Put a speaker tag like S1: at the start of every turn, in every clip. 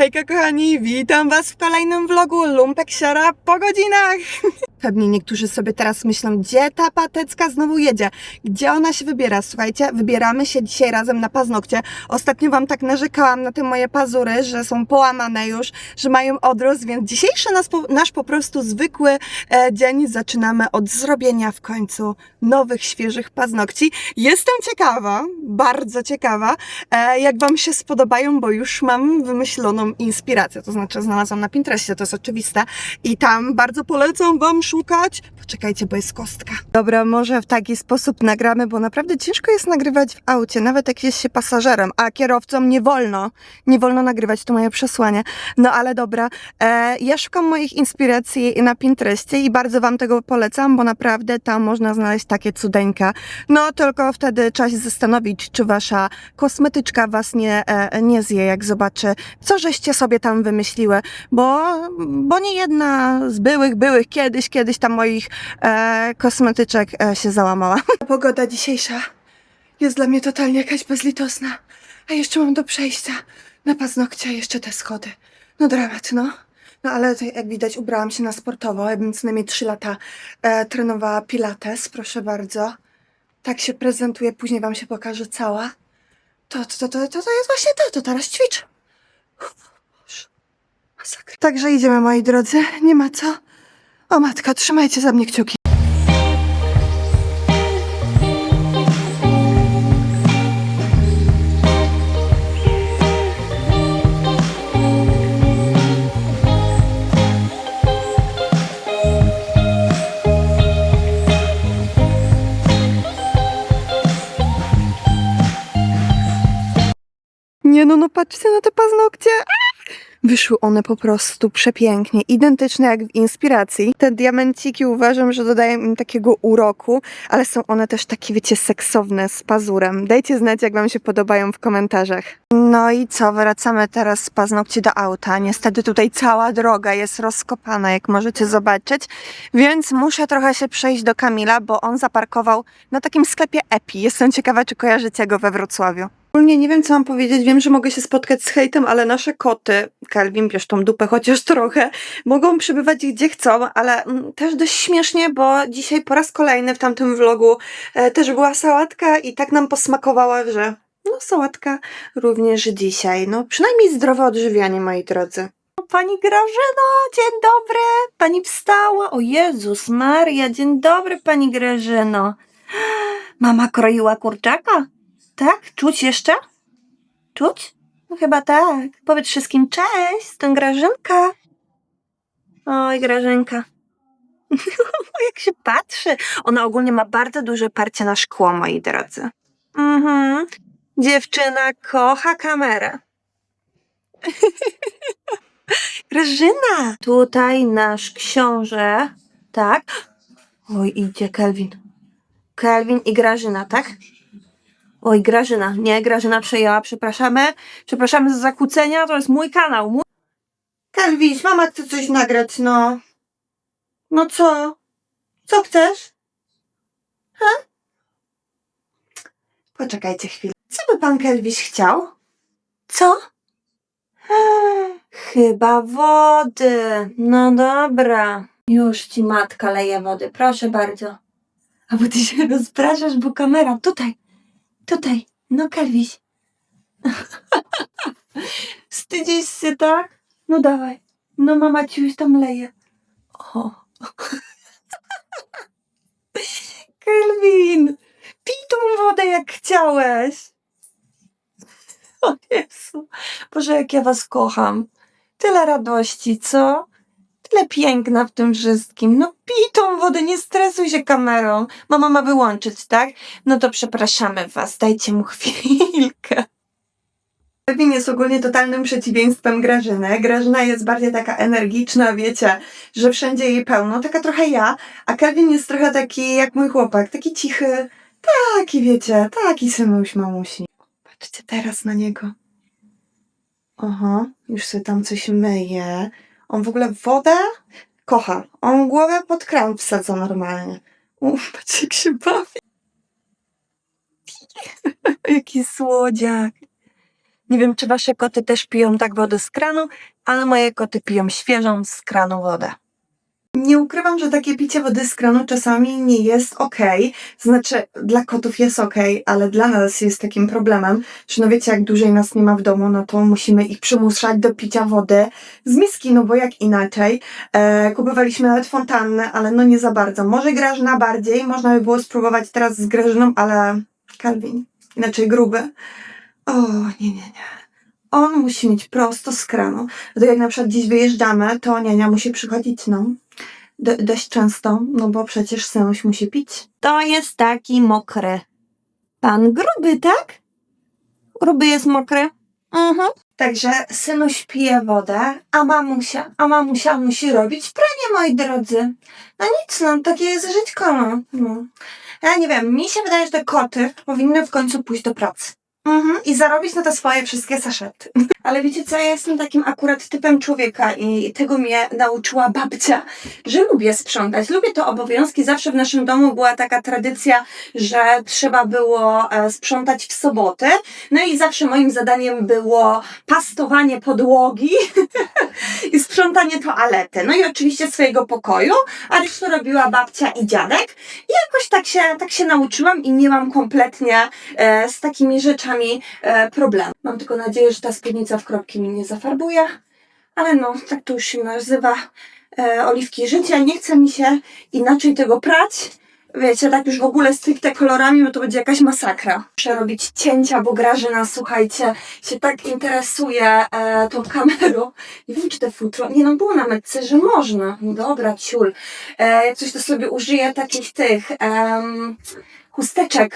S1: Hejka kochani, witam was w kolejnym vlogu Lumpek Siara po godzinach. Pewnie niektórzy sobie teraz myślą, gdzie ta patecka znowu jedzie, gdzie ona się wybiera. Słuchajcie, wybieramy się dzisiaj razem na paznokcie. Ostatnio wam tak narzekałam na te moje pazury, że są połamane już, że mają odrost, więc dzisiejszy nas, po- nasz po prostu zwykły e, dzień zaczynamy od zrobienia w końcu nowych, świeżych paznokci. Jestem ciekawa, bardzo ciekawa, e, jak Wam się spodobają, bo już mam wymyśloną inspirację, to znaczy znalazłam na Pinterestie, to jest oczywiste i tam bardzo polecam Wam szukać. Poczekajcie, bo jest kostka. Dobra, może w taki sposób nagramy, bo naprawdę ciężko jest nagrywać w aucie, nawet jak jest się pasażerem, a kierowcom nie wolno, nie wolno nagrywać, to moje przesłanie. No ale dobra, e, ja szukam moich inspiracji na Pinterestie i bardzo Wam tego polecam, bo naprawdę tam można znaleźć takie cudeńka. No tylko wtedy trzeba się zastanowić, czy Wasza kosmetyczka Was nie, e, nie zje, jak zobaczy, co żeście sobie tam wymyśliły, bo, bo nie jedna z byłych, byłych kiedyś, kiedyś tam moich e, kosmetyczek e, się załamała. Pogoda dzisiejsza jest dla mnie totalnie jakaś bezlitosna, a jeszcze mam do przejścia na paznokcie jeszcze te schody. No dramat, no. No ale jak widać ubrałam się na sportowo, jakbym co najmniej 3 lata e, trenowała pilates, proszę bardzo. Tak się prezentuje, później wam się pokaże cała. To, to, to, to, to, jest właśnie to, to teraz ćwicz. Masakra. Także idziemy, moi drodzy, nie ma co. O matka, trzymajcie za mnie kciuki. Nie no, no patrzcie na te paznokcie. Wyszły one po prostu przepięknie, identyczne jak w inspiracji. Te diamenciki uważam, że dodają im takiego uroku, ale są one też takie, wiecie, seksowne z pazurem. Dajcie znać, jak wam się podobają w komentarzach. No i co, wracamy teraz z paznokci do auta. Niestety tutaj cała droga jest rozkopana, jak możecie zobaczyć, więc muszę trochę się przejść do Kamila, bo on zaparkował na takim sklepie Epi. Jestem ciekawa, czy kojarzycie go we Wrocławiu. Ogólnie nie wiem, co mam powiedzieć. Wiem, że mogę się spotkać z hejtem, ale nasze koty, Kelvin, bierz tą dupę chociaż trochę, mogą przybywać gdzie chcą, ale mm, też dość śmiesznie, bo dzisiaj po raz kolejny w tamtym vlogu e, też była sałatka i tak nam posmakowała, że no sałatka również dzisiaj. No przynajmniej zdrowe odżywianie, moi drodzy. Pani Grażyno, dzień dobry. Pani wstała. O Jezus Maria, dzień dobry, pani Grażyno. Mama kroiła kurczaka? Tak? Czuć jeszcze? Czuć? No chyba tak. Powiedz wszystkim cześć, jestem Grażynka. Oj, Grażynka. Jak się patrzy. Ona ogólnie ma bardzo duże parcie na szkło, moi drodzy. Mhm. Dziewczyna kocha kamerę. Grażyna! Tutaj nasz książę. Tak? Oj, idzie Kelvin. Kelvin i Grażyna, tak? Oj, Grażyna. Nie, Grażyna przejęła. Przepraszamy. Przepraszamy za zakłócenia. To jest mój kanał. Mój... Kelwiś, mama chce coś nagrać, no. No co? Co chcesz? Ha? Poczekajcie chwilę. Co by pan Kelwiś chciał? Co? Eee, Chyba wody. No dobra. Już ci matka leje wody. Proszę bardzo. A bo ty się rozpraszasz, bo kamera tutaj. Tutaj. No, Kalwiś. Wstydzisz się, tak? No dawaj. No mama ci już tam leje. O. Kelvin, pij tą wodę jak chciałeś. O Jezu. Boże, jak ja was kocham. Tyle radości, co? Tyle piękna w tym wszystkim. No pij tą wodę, nie stresuj się kamerą. Mama ma wyłączyć, tak? No to przepraszamy was, dajcie mu chwilkę. Kevin jest ogólnie totalnym przeciwieństwem Grażyny. Grażyna jest bardziej taka energiczna, wiecie, że wszędzie jej pełno, taka trochę ja, a Kevin jest trochę taki jak mój chłopak, taki cichy, taki wiecie, taki synuś mamusi. Patrzcie teraz na niego. Oho, już sobie tam coś myje. On w ogóle wodę kocha. On głowę pod kran wsadza normalnie. Uff, patrz jak się bawi. Jaki słodziak. Nie wiem, czy wasze koty też piją tak wodę z kranu, ale moje koty piją świeżą z kranu wodę. Nie ukrywam, że takie picie wody z kranu czasami nie jest okej. Znaczy, dla kotów jest okej, ale dla nas jest takim problemem, że no wiecie, jak dłużej nas nie ma w domu, no to musimy ich przymuszać do picia wody z miski, no bo jak inaczej. E, kupowaliśmy nawet fontannę, ale no nie za bardzo. Może Grażyna bardziej, można by było spróbować teraz z Grażyną, ale Kalwin, inaczej gruby. O, nie, nie, nie. On musi mieć prosto z kranu. To jak na przykład gdzieś wyjeżdżamy, to niania musi przychodzić, no, do, dość często, no bo przecież synuś musi pić. To jest taki mokry. Pan gruby, tak? Gruby jest mokry? Mhm. Także synuś pije wodę, a mamusia, a mamusia musi robić pranie, moi drodzy. No nic, no, takie jest żyćko, no. no. Ja nie wiem, mi się wydaje, że te koty powinny w końcu pójść do pracy. Mhm. I zarobić na te swoje wszystkie saszety. Ale wiecie co, ja jestem takim akurat typem człowieka i tego mnie nauczyła babcia, że lubię sprzątać. Lubię to obowiązki. Zawsze w naszym domu była taka tradycja, że trzeba było e, sprzątać w sobotę. No i zawsze moim zadaniem było pastowanie podłogi i sprzątanie toalety. No i oczywiście swojego pokoju, a resztę robiła babcia i dziadek. I jakoś tak się, tak się nauczyłam i nie mam kompletnie e, z takimi rzeczami e, problem. Mam tylko nadzieję, że ta spódnica w kropki mi nie zafarbuje, ale no, tak to już się nazywa e, oliwki życia. Nie chce mi się inaczej tego prać. Wiecie, tak już w ogóle z tych te kolorami, bo to będzie jakaś masakra. Muszę robić cięcia, bo Grażyna, słuchajcie, się tak interesuje e, tą kamerą. Nie wiem, czy te futro... Nie no, było na metce, że można. Dobra, ciul. E, coś to sobie użyję takich tych em, chusteczek,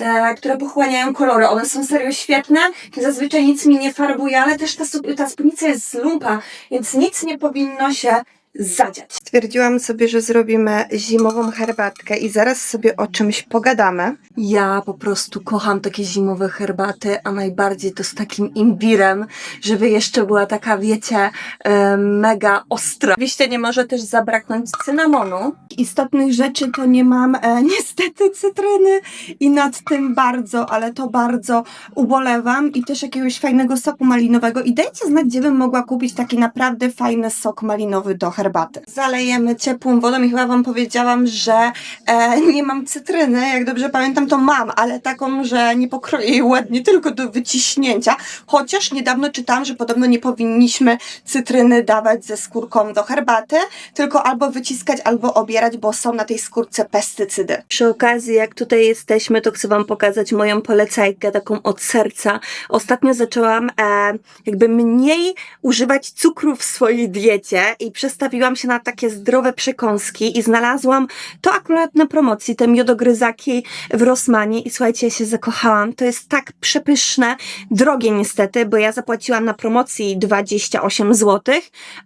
S1: e, które pochłaniają kolory. One są serio świetne. Zazwyczaj nic mi nie farbuje, ale też ta, ta spódnica jest z lumpa, więc nic nie powinno się zadziać. Stwierdziłam sobie, że zrobimy zimową herbatkę i zaraz sobie o czymś pogadamy. Ja po prostu kocham takie zimowe herbaty, a najbardziej to z takim imbirem, żeby jeszcze była taka, wiecie, e, mega ostra. Oczywiście nie może też zabraknąć cynamonu. Istotnych rzeczy to nie mam e, niestety cytryny i nad tym bardzo, ale to bardzo ubolewam i też jakiegoś fajnego soku malinowego i dajcie znać, gdzie bym mogła kupić taki naprawdę fajny sok malinowy do herbaty. Zalejemy ciepłą wodą i chyba wam powiedziałam, że e, nie mam cytryny, jak dobrze pamiętam to mam, ale taką, że nie pokroję jej ładnie, tylko do wyciśnięcia, chociaż niedawno czytałam, że podobno nie powinniśmy cytryny dawać ze skórką do herbaty, tylko albo wyciskać, albo obierać, bo są na tej skórce pestycydy. Przy okazji, jak tutaj jesteśmy, to chcę wam pokazać moją polecajkę, taką od serca. Ostatnio zaczęłam e, jakby mniej używać cukru w swojej diecie i przestawiłam się na takie zdrowe przekąski i znalazłam to akurat na promocji, te miodogryzaki w Rosmanie i słuchajcie, ja się zakochałam. To jest tak przepyszne, drogie niestety, bo ja zapłaciłam na promocji 28 zł,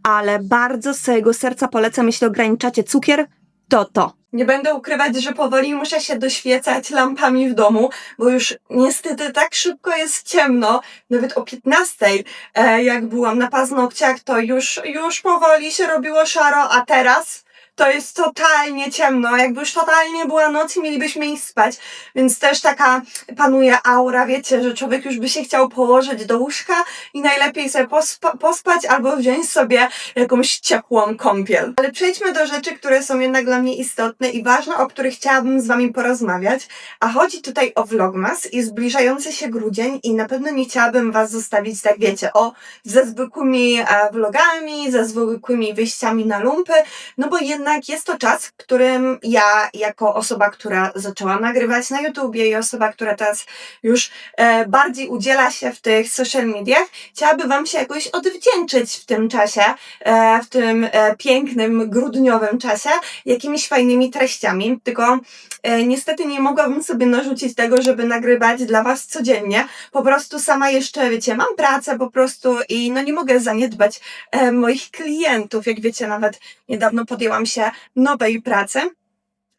S1: ale bardzo z całego serca polecam, jeśli ograniczacie cukier, to to. Nie będę ukrywać, że powoli muszę się doświecać lampami w domu, bo już niestety tak szybko jest ciemno, nawet o 15, e, jak byłam na paznokciach, to już, już powoli się robiło szaro, a teraz to jest totalnie ciemno, jakby już totalnie była noc i mielibyśmy iść spać, więc też taka panuje aura, wiecie, że człowiek już by się chciał położyć do łóżka i najlepiej sobie pospa- pospać albo wziąć sobie jakąś ciepłą kąpiel. Ale przejdźmy do rzeczy, które są jednak dla mnie istotne i ważne, o których chciałabym z wami porozmawiać, a chodzi tutaj o Vlogmas i zbliżający się grudzień i na pewno nie chciałabym was zostawić, tak wiecie, o ze zwykłymi e, vlogami, ze zwykłymi wyjściami na lumpy, no bo jednak jest to czas, w którym ja, jako osoba, która zaczęła nagrywać na YouTubie i osoba, która teraz już e, bardziej udziela się w tych social mediach, chciałaby Wam się jakoś odwdzięczyć w tym czasie, e, w tym e, pięknym, grudniowym czasie, jakimiś fajnymi treściami. Tylko e, niestety nie mogłabym sobie narzucić tego, żeby nagrywać dla Was codziennie. Po prostu sama jeszcze, wiecie, mam pracę po prostu i no nie mogę zaniedbać e, moich klientów. Jak wiecie, nawet niedawno podjęłam się nowej pracy.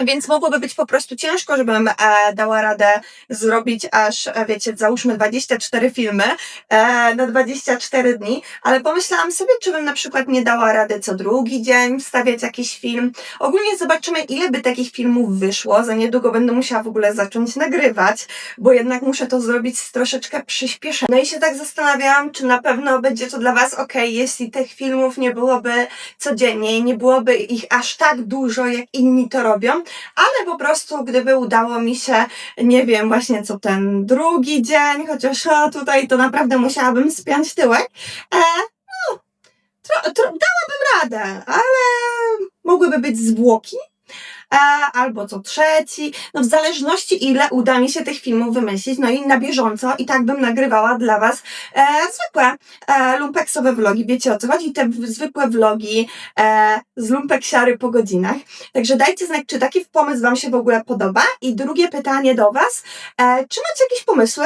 S1: Więc mogłoby być po prostu ciężko, żebym e, dała radę zrobić aż, e, wiecie, załóżmy 24 filmy e, na 24 dni, ale pomyślałam sobie, czy bym na przykład nie dała rady co drugi dzień wstawiać jakiś film. Ogólnie zobaczymy, ile by takich filmów wyszło. Za niedługo będę musiała w ogóle zacząć nagrywać, bo jednak muszę to zrobić z troszeczkę przyspieszeniem. No i się tak zastanawiałam, czy na pewno będzie to dla Was ok, jeśli tych filmów nie byłoby codziennie i nie byłoby ich aż tak dużo, jak inni to robią, ale po prostu gdyby udało mi się, nie wiem, właśnie co ten drugi dzień, chociaż o, tutaj to naprawdę musiałabym spiąć tyłek, e, no, tro, tro, dałabym radę, ale mogłyby być zwłoki, albo co trzeci, no w zależności ile uda mi się tych filmów wymyślić, no i na bieżąco i tak bym nagrywała dla Was e, zwykłe e, lumpeksowe vlogi, wiecie o co chodzi, te zwykłe vlogi e, z lumpeksiary po godzinach, także dajcie znać, czy taki pomysł Wam się w ogóle podoba. I drugie pytanie do Was, e, czy macie jakieś pomysły,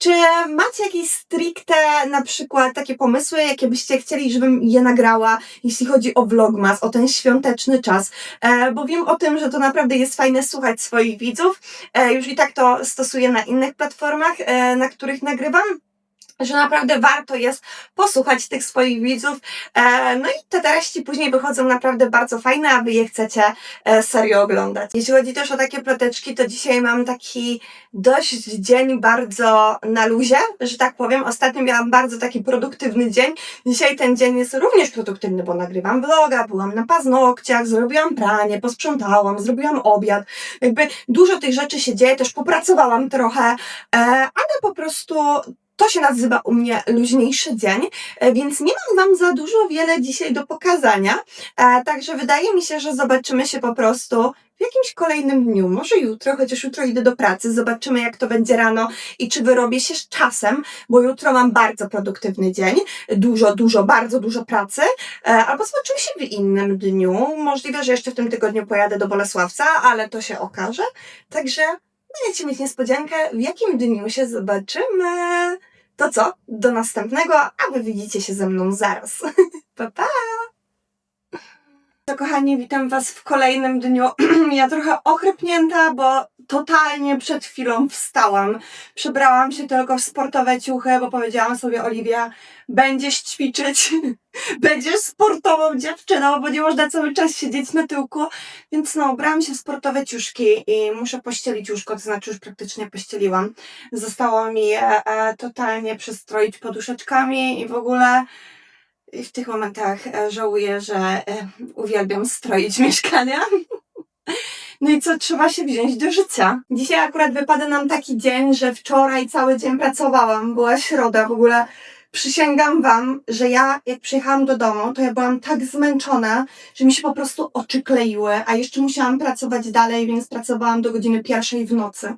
S1: czy macie jakieś stricte na przykład takie pomysły, jakie byście chcieli, żebym je nagrała, jeśli chodzi o vlogmas, o ten świąteczny czas, e, bo wiem o tym, że to naprawdę jest fajne słuchać swoich widzów. E, już i tak to stosuję na innych platformach, e, na których nagrywam. Że naprawdę warto jest posłuchać tych swoich widzów. E, no i te treści później wychodzą naprawdę bardzo fajne, a wy je chcecie e, serio oglądać. Jeśli chodzi też o takie ploteczki, to dzisiaj mam taki dość dzień bardzo na luzie, że tak powiem. Ostatnio miałam bardzo taki produktywny dzień. Dzisiaj ten dzień jest również produktywny, bo nagrywam vloga, byłam na paznokciach, zrobiłam pranie, posprzątałam, zrobiłam obiad. Jakby dużo tych rzeczy się dzieje, też popracowałam trochę, e, ale po prostu to się nazywa u mnie luźniejszy dzień, e, więc nie mam Wam za dużo wiele dzisiaj do pokazania. E, Także wydaje mi się, że zobaczymy się po prostu w jakimś kolejnym dniu, może jutro, chociaż jutro idę do pracy, zobaczymy jak to będzie rano i czy wyrobię się z czasem, bo jutro mam bardzo produktywny dzień, dużo, dużo, bardzo dużo pracy, e, albo zobaczymy się w innym dniu. Możliwe, że jeszcze w tym tygodniu pojadę do Bolesławca, ale to się okaże. Także będziecie mieć niespodziankę, w jakim dniu się zobaczymy. To co? Do następnego, a wy widzicie się ze mną zaraz. pa, pa! Kochani, witam was w kolejnym dniu. ja trochę ochrypnięta, bo totalnie przed chwilą wstałam. Przebrałam się tylko w sportowe ciuchy, bo powiedziałam sobie, Oliwia, będziesz ćwiczyć, będziesz sportową dziewczyną, bo nie można cały czas siedzieć na tyłku. Więc no, ubrałam się w sportowe ciuszki i muszę pościelić łóżko, to znaczy już praktycznie pościeliłam. Zostało mi je e, totalnie przestroić poduszeczkami i w ogóle w tych momentach e, żałuję, że e, uwielbiam stroić mieszkania. No i co, trzeba się wziąć do życia. Dzisiaj akurat wypada nam taki dzień, że wczoraj cały dzień pracowałam, była środa w ogóle. Przysięgam wam, że ja jak przyjechałam do domu, to ja byłam tak zmęczona, że mi się po prostu oczy kleiły, a jeszcze musiałam pracować dalej, więc pracowałam do godziny pierwszej w nocy.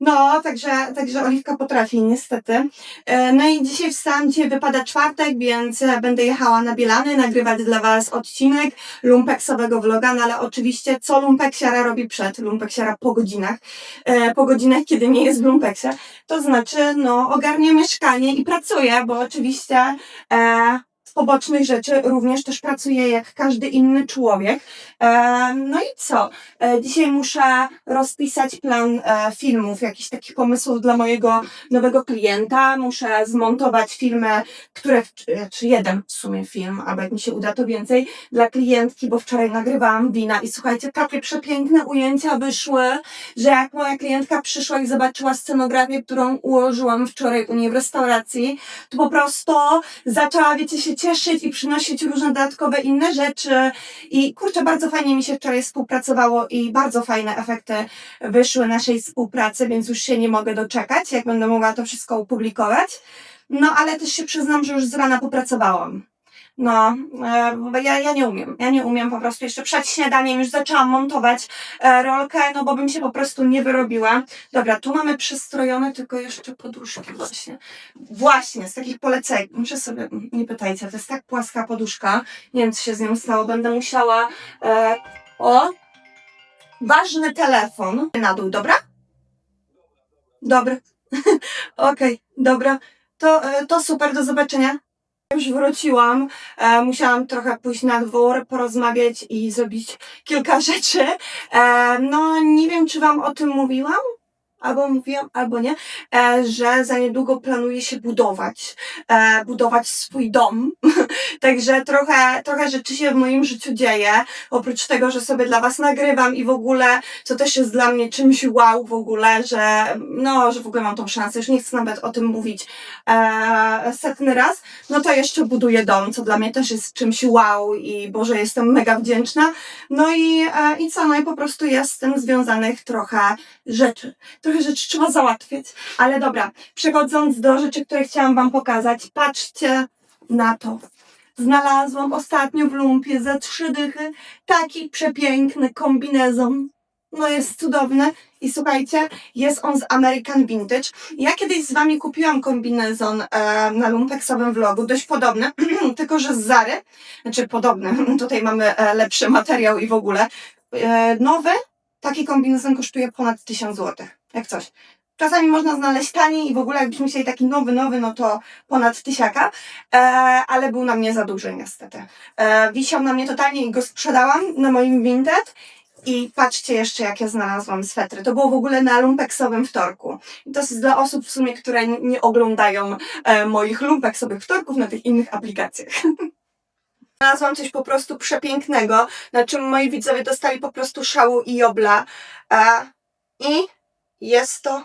S1: No, także, także Oliwka potrafi, niestety. E, No i dzisiaj wstałam, dzisiaj wypada czwartek, więc będę jechała na Bielany, nagrywać dla Was odcinek lumpeksowego vloga, no ale oczywiście co lumpeksiara robi przed, lumpeksiara po godzinach, e, po godzinach, kiedy nie jest w lumpeksie, to znaczy, no, ogarnia mieszkanie i pracuje, bo oczywiście e, pobocznych rzeczy również też pracuję jak każdy inny człowiek. No i co? E, dzisiaj muszę rozpisać plan e, filmów, jakichś takich pomysłów dla mojego nowego klienta. Muszę zmontować filmy, które, czy jeden w sumie film, albo jak mi się uda, to więcej, dla klientki, bo wczoraj nagrywałam wina i słuchajcie, takie przepiękne ujęcia wyszły, że jak moja klientka przyszła i zobaczyła scenografię, którą ułożyłam wczoraj u niej w restauracji, to po prostu zaczęła, wiecie, się cieszyć i przynosić różne dodatkowe inne rzeczy i kurczę, bardzo fajnie mi się wczoraj współpracowało i bardzo fajne efekty wyszły naszej współpracy, więc już się nie mogę doczekać, jak będę mogła to wszystko opublikować. No, ale też się przyznam, że już z rana popracowałam. No, e, ja, ja nie umiem. Ja nie umiem po prostu. Jeszcze przed śniadaniem już zaczęłam montować e, rolkę, no bo bym się po prostu nie wyrobiła. Dobra, tu mamy przystrojone tylko jeszcze poduszki właśnie. Właśnie, z takich poleceń. Muszę sobie, nie pytajcie, to jest tak płaska poduszka. Nie wiem, co się z nią stało. Będę musiała... E, o! Ważny telefon. Na dół, dobra? Dobry. Okej, dobra. To, e, to super, do zobaczenia. Już wróciłam, e, musiałam trochę pójść na dwór, porozmawiać i zrobić kilka rzeczy. E, no, nie wiem, czy Wam o tym mówiłam, albo mówiłam, albo nie, e, że za niedługo planuję się budować, e, budować swój dom. Także trochę, trochę rzeczy się w moim życiu dzieje. Oprócz tego, że sobie dla Was nagrywam i w ogóle, co też jest dla mnie czymś wow w ogóle, że no, że w ogóle mam tą szansę, już nie chcę nawet o tym mówić e, setny raz, no to jeszcze buduję dom, co dla mnie też jest czymś wow i Boże, jestem mega wdzięczna. No i, i co, no i po prostu jest z tym związanych trochę rzeczy. Trochę rzeczy trzeba załatwić. Ale dobra, przechodząc do rzeczy, które chciałam Wam pokazać, patrzcie na to. Znalazłam ostatnio w lumpie za trzy dychy taki przepiękny kombinezon. No jest cudowny i słuchajcie, jest on z American Vintage. Ja kiedyś z Wami kupiłam kombinezon e, na lumpeksowym vlogu, dość podobny, tylko że z Zary, znaczy podobny, tutaj mamy e, lepszy materiał i w ogóle. E, nowy, taki kombinezon kosztuje ponad 1000 zł, jak coś. Czasami można znaleźć taniej i w ogóle jakbyśmy chcieli taki nowy, nowy, no to ponad tysiaka, e, ale był na mnie za duży niestety. E, wisiał na mnie totalnie i go sprzedałam na moim Vinted. I patrzcie jeszcze, jakie znalazłam swetry. To było w ogóle na lumpeksowym wtorku. I to jest dla osób w sumie, które nie, oglądają e, moich lumpeksowych wtorków na tych innych aplikacjach. Znalazłam coś po prostu przepięknego, na czym moi widzowie dostali po prostu szału i jobla. E, I jest to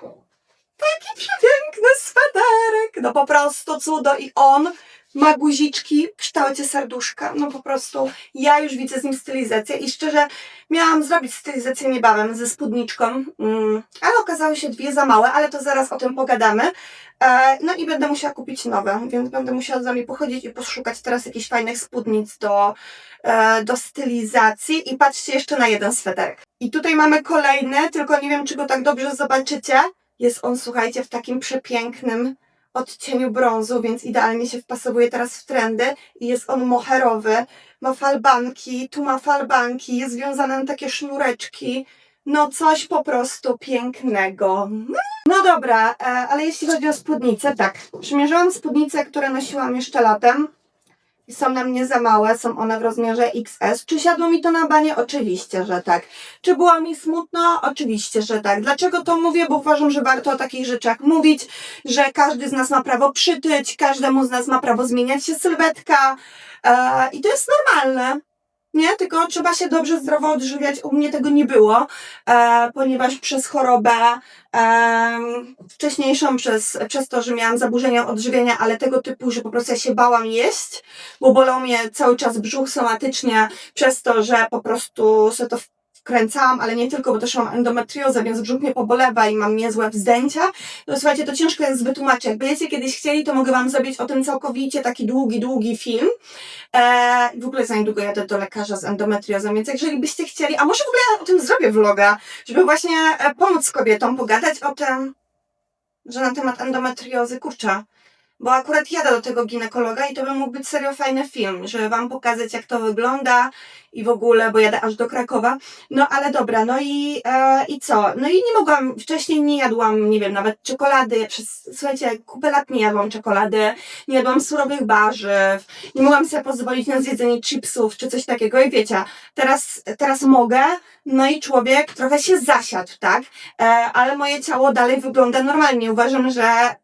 S1: taki przepiękny sweterek. No po prostu cudo i on ma guziczki w kształcie serduszka. No po prostu ja już widzę z nim stylizację i szczerze miałam zrobić stylizację niebawem ze spódniczką, mm, ale okazały się dwie za małe, ale to zaraz o tym pogadamy. E, no i będę musiała kupić nowe, więc będę musiała z nami pochodzić i poszukać teraz jakichś fajnych spódnic do, e, do stylizacji. I patrzcie jeszcze na jeden sweterek. I tutaj mamy kolejny, tylko nie wiem, czy go tak dobrze zobaczycie. Jest on, słuchajcie, w takim przepięknym odcieniu brązu, więc idealnie się wpasowuje teraz w trendy. I jest on moherowy, ma falbanki, tu ma falbanki, jest związane na takie sznureczki. No coś po prostu pięknego. No dobra, e, ale jeśli chodzi o spódnice, tak. Przymierzyłam spódnice, które nosiłam jeszcze latem. Są na mnie za małe, są one w rozmiarze XS. Czy siadło mi to na banie? Oczywiście, że tak. Czy było mi smutno? Oczywiście, że tak. Dlaczego to mówię? Bo uważam, że warto o takich rzeczach mówić, że każdy z nas ma prawo przytyć, każdemu z nas ma prawo zmieniać się sylwetka e, i to jest normalne. Nie, tylko trzeba się dobrze zdrowo odżywiać. U mnie tego nie było, e, ponieważ przez chorobę em, wcześniejszą, przez, przez to, że miałam zaburzenia odżywiania, ale tego typu, że po prostu ja się bałam jeść, bo bolał mnie cały czas brzuch somatycznie przez to, że po prostu sobie to wkręcałam, ale nie tylko, bo też mam endometriozę, więc brzuch mnie pobolewa i mam niezłe wzdęcia. No słuchajcie, to ciężko jest wytłumaczyć. Jak będziecie kiedyś chcieli, to mogę Wam zrobić o tym całkowicie taki długi, długi film. Eee, w ogóle za niedługo jadę do lekarza z endometriozą, więc jeżeli byście chcieli, a może w ogóle ja o tym zrobię vloga, żeby właśnie e, pomóc kobietom, pogadać o tym, że na temat endometriozy, kurczę, bo akurat jadę do tego ginekologa i to by mógł być serio fajny film, żeby Wam pokazać, jak to wygląda i w ogóle, bo jadę aż do Krakowa. No ale dobra, no i, e, i co? No i nie mogłam, wcześniej nie jadłam, nie wiem, nawet czekolady, przez, słuchajcie, kupę lat nie jadłam czekolady, nie jadłam surowych warzyw, nie mogłam sobie pozwolić na zjedzenie chipsów czy coś takiego i wiecie, teraz, teraz mogę, no i człowiek trochę się zasiadł, tak? E, ale moje ciało dalej wygląda normalnie. Uważam, że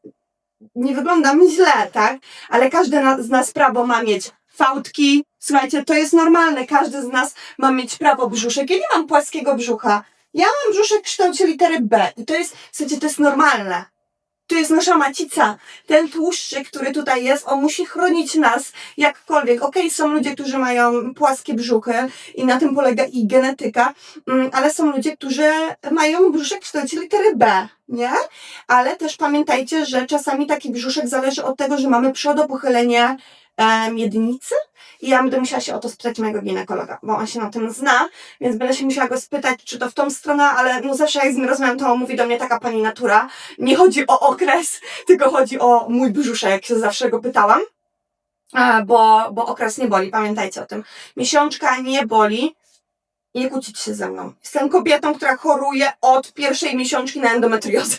S1: nie wyglądam źle, tak? Ale każdy z nas prawo ma mieć fałdki. Słuchajcie, to jest normalne. Każdy z nas ma mieć prawo brzuszek. Ja nie mam płaskiego brzucha. Ja mam brzuszek w kształcie litery B. I to jest, słuchajcie, to jest normalne. To jest nasza macica. Ten tłuszczyk, który tutaj jest, on musi chronić nas jakkolwiek. Okej, są ludzie, którzy mają płaskie brzuchy i na tym polega ich genetyka, mm, ale są ludzie, którzy mają brzuszek w kształcie litery B, nie? Ale też pamiętajcie, że czasami taki brzuszek zależy od tego, że mamy przodopochylenie miednicy i ja będę musiała się o to spytać mojego ginekologa, bo on się na tym zna, więc będę się musiała go spytać, czy to w tą stronę, ale no zawsze jak z nim rozmawiam, to mówi do mnie taka pani natura. Nie chodzi o okres, tylko chodzi o mój brzuszek, jak zawsze go pytałam. Bo, bo okres nie boli, pamiętajcie o tym. Miesiączka nie boli, nie kłócić się ze mną. Jestem kobietą, która choruje od pierwszej miesiączki na endometriozę.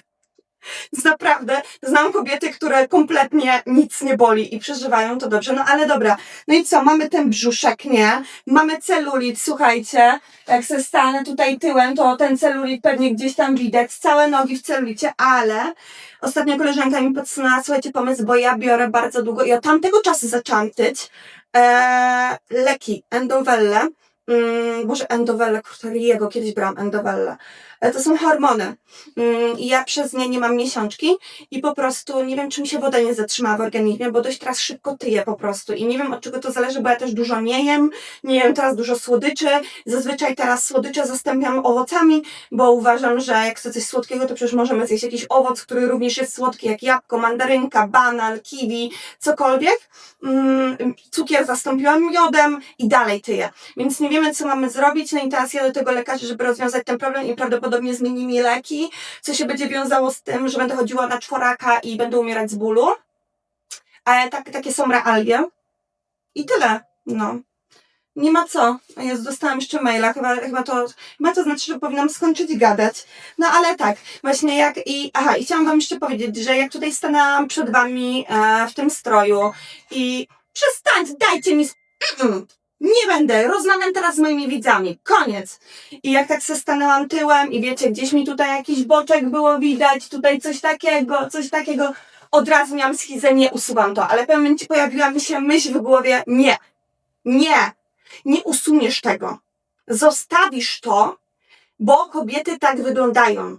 S1: Więc naprawdę znam kobiety, które kompletnie nic nie boli i przeżywają to dobrze. No ale dobra. No i co? Mamy ten brzuszek, nie? Mamy celulit, słuchajcie. Jak se stanę tutaj tyłem, to ten celulit pewnie gdzieś tam widać. Całe nogi w celulicie, ale ostatnio koleżanka mi podsunęła, słuchajcie, pomysł, bo ja biorę bardzo długo i od tamtego czasu zaczęłam tyć e, leki, endowelle. Mm, Boże, endowelle, kurczę, jego kiedyś brałam endowelle. E, To są hormony. Mm, I ja przez nie nie mam miesiączki i po prostu nie wiem, czy mi się woda nie zatrzymała w organizmie, bo dość teraz szybko tyję po prostu. I nie wiem, od czego to zależy, bo ja też dużo nie jem. Nie jem teraz dużo słodyczy. Zazwyczaj teraz słodycze zastępiam owocami, bo uważam, że jak chcę coś słodkiego, to przecież możemy zjeść jakiś owoc, który również jest słodki, jak jabłko, mandarynka, banan, kiwi, cokolwiek. Mm, Cukier zastąpiłam miodem i dalej tyję. Więc nie wiemy, co mamy zrobić. No i teraz ja do tego lekarza, żeby rozwiązać ten problem i prawdopodobnie zmieni mi leki, co się będzie wiązało z tym, że będę chodziła na czworaka i będę umierać z bólu. Ale tak, takie są realia. I tyle. No. Nie ma co. Jest, dostałam jeszcze maila, chyba, chyba, to, chyba to znaczy, że powinnam skończyć gadać. No ale tak, właśnie jak i. Aha, i chciałam Wam jeszcze powiedzieć, że jak tutaj stanęłam przed Wami e, w tym stroju i przestańcie, dajcie mi. Mm, nie będę, rozmawiam teraz z moimi widzami. Koniec. I jak tak se stanęłam tyłem i wiecie, gdzieś mi tutaj jakiś boczek było widać, tutaj coś takiego, coś takiego, od razu miałam schizę, nie usuwam to, ale w pewnym momencie pojawiła mi się myśl w głowie, nie, nie, nie usuniesz tego. Zostawisz to, bo kobiety tak wyglądają.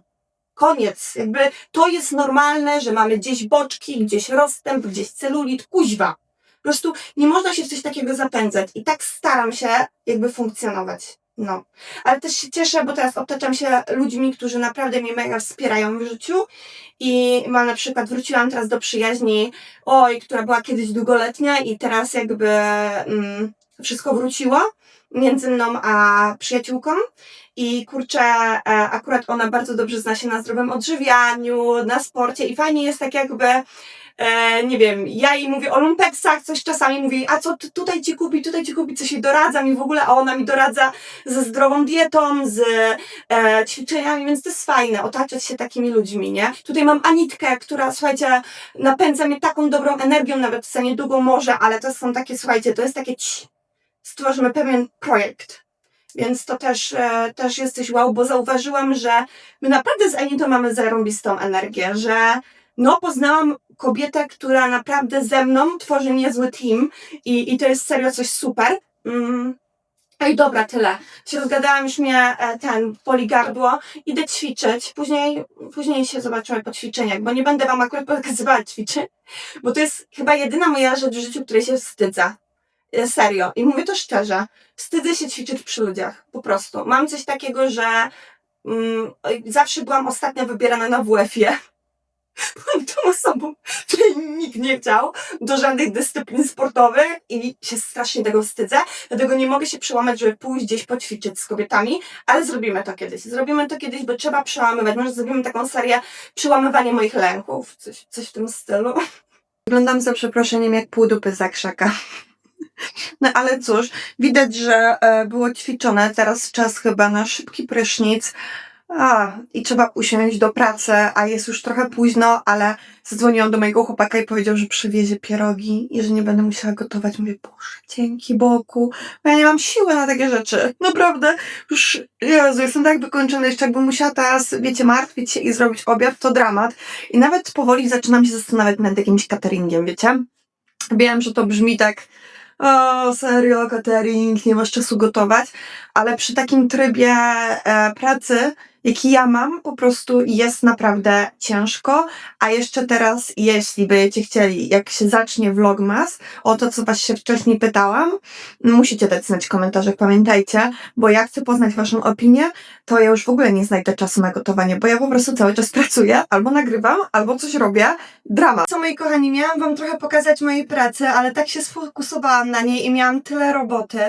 S1: Koniec. Jakby to jest normalne, że mamy gdzieś boczki, gdzieś rozstęp, gdzieś celulit, kuźwa. Po prostu nie można się w coś takiego zapędzać. I tak staram się jakby funkcjonować. No. Ale też się cieszę, bo teraz otaczam się ludźmi, którzy naprawdę mnie mega wspierają w życiu. I mam na przykład, wróciłam teraz do przyjaźni, oj, która była kiedyś długoletnia i teraz jakby mm, wszystko wróciło między mną a przyjaciółką. I kurczę, e, akurat ona bardzo dobrze zna się na zdrowym odżywianiu, na sporcie i fajnie jest tak jakby, e, nie wiem, ja jej mówię o lumpeksach, coś czasami mówi, a co tu- tutaj ci kupi, tutaj ci kupi, coś jej doradza mi w ogóle, a ona mi doradza ze zdrową dietą, z e, ćwiczeniami, więc to jest fajne, otaczać się takimi ludźmi, nie? Tutaj mam Anitkę, która, słuchajcie, napędza mnie taką dobrą energią, nawet za niedługo może, ale to są takie, słuchajcie, to jest takie ci, stworzymy pewien projekt. Więc to też, e, też jesteś wow, bo zauważyłam, że my naprawdę z Anitą mamy zarąbistą energię, że no poznałam kobietę, która naprawdę ze mną tworzy niezły team i, i to jest serio coś super. Mm. Ej, dobra, tyle. Się rozgadałam, już mnie e, ten boli gardło. Idę ćwiczyć. Później, później się zobaczymy po ćwiczeniach, bo nie będę wam akurat pokazywała ćwiczeń, bo to jest chyba jedyna moja rzecz w życiu, której się wstydzę. E, Serio. I mówię to szczerze. Wstydzę się ćwiczyć przy ludziach. Po prostu. Mam coś takiego, że mm, zawsze byłam ostatnio wybierana na WF-ie. Byłam tą osobą, której nikt nie chciał do żadnych dyscyplin sportowych i się strasznie tego wstydzę. Dlatego nie mogę się przełamać, żeby pójść gdzieś poćwiczyć z kobietami, ale zrobimy to kiedyś. Zrobimy to kiedyś, bo trzeba przełamywać. Może zrobimy taką serię przełamywania moich lęków. Coś, coś w tym stylu. Wyglądam za przeproszeniem jak pół dupy za krzaka. No ale cóż, widać, że e, było ćwiczone. Teraz czas chyba na szybki prysznic. A, i trzeba usiąść do pracy, a jest już trochę późno, ale zadzwoniłam do mojego chłopaka i powiedział, że przywiezie pierogi i że nie będę musiała gotować. Mówię, Boże, dzięki Bogu, bo ja nie mam siły na takie rzeczy. Naprawdę, już, Jezu, jestem tak wykończona, jeszcze jakbym musiała teraz, wiecie, martwić się i zrobić obiad, to dramat. I nawet powoli zaczynam się zastanawiać nad jakimś cateringiem, wiecie? Wiem, że to brzmi tak, o, serio, catering, nie masz czasu gotować, ale przy takim trybie e, pracy, jaki ja mam, po prostu jest naprawdę ciężko. A jeszcze teraz, jeśli będziecie chcieli, jak się zacznie vlogmas, o to, co was się wcześniej pytałam, musicie dać znać w komentarzach, pamiętajcie, bo ja chcę poznać waszą opinię, to ja już w ogóle nie znajdę czasu na gotowanie, bo ja po prostu cały czas pracuję, albo nagrywam, albo coś robię. Drama. Co moi kochani, miałam wam trochę pokazać mojej pracy, ale tak się sfokusowałam na niej i miałam tyle roboty,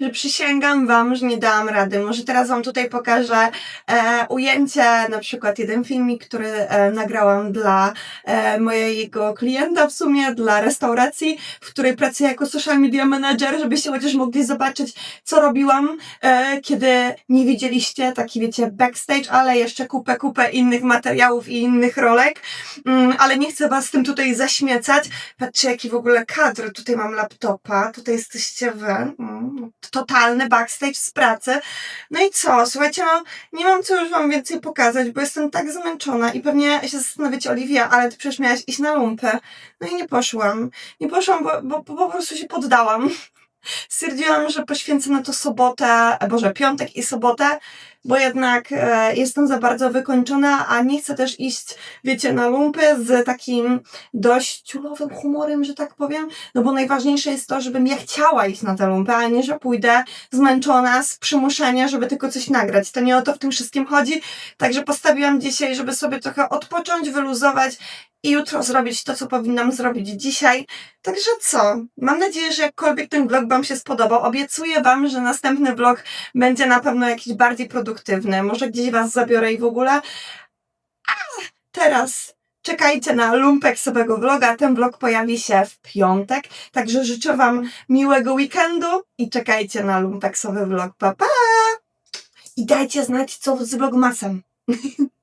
S1: że przysięgam wam, że nie dałam rady. Może teraz wam tutaj pokażę e, ujęcie, na przykład jeden filmik, który e, nagrałam dla e, mojego klienta w sumie, dla restauracji, w której pracuję jako social media manager, żebyście chociaż mogli zobaczyć, co robiłam, e, kiedy nie widzieliście, taki wiecie, backstage, ale jeszcze kupę, kupę innych materiałów i innych rolek, mm, ale nie chcę was tym tutaj zaśmiecać. Patrzcie, jaki w ogóle kadr, tutaj mam laptopa, tutaj jesteście wy, mm, totalny backstage z pracy. No i co, słuchajcie, no, nie mam co już wam więcej pokazać, bo jestem tak zmęczona i pewnie się zastanawiacie, Oliwia, ale ty przecież miałaś iść na lumpę. No i nie poszłam. Nie poszłam, bo, bo, bo po prostu się poddałam. Stwierdziłam, że poświęcę na to sobotę, e, Boże, piątek i sobotę, bo jednak e, jestem za bardzo wykończona, a nie chcę też iść, wiecie, na lumpy z takim dość ciulowym humorem, że tak powiem. No bo najważniejsze jest to, żebym ja chciała iść na tę lumpę, a nie, że pójdę zmęczona z przymuszenia, żeby tylko coś nagrać. To nie o to w tym wszystkim chodzi. Także postawiłam dzisiaj, żeby sobie trochę odpocząć, wyluzować i jutro zrobić to, co powinnam zrobić dzisiaj. Także co? Mam nadzieję, że jakkolwiek ten vlog Wam się spodobał. Obiecuję Wam, że następny vlog będzie na pewno jakiś bardziej produktywny. Może gdzieś Was zabiorę i w ogóle. A teraz czekajcie na lumpeksowego vloga. Ten vlog pojawi się w piątek. Także życzę Wam miłego weekendu i czekajcie na lumpeksowy vlog. Pa, pa! I dajcie znać, co z vlogmasem.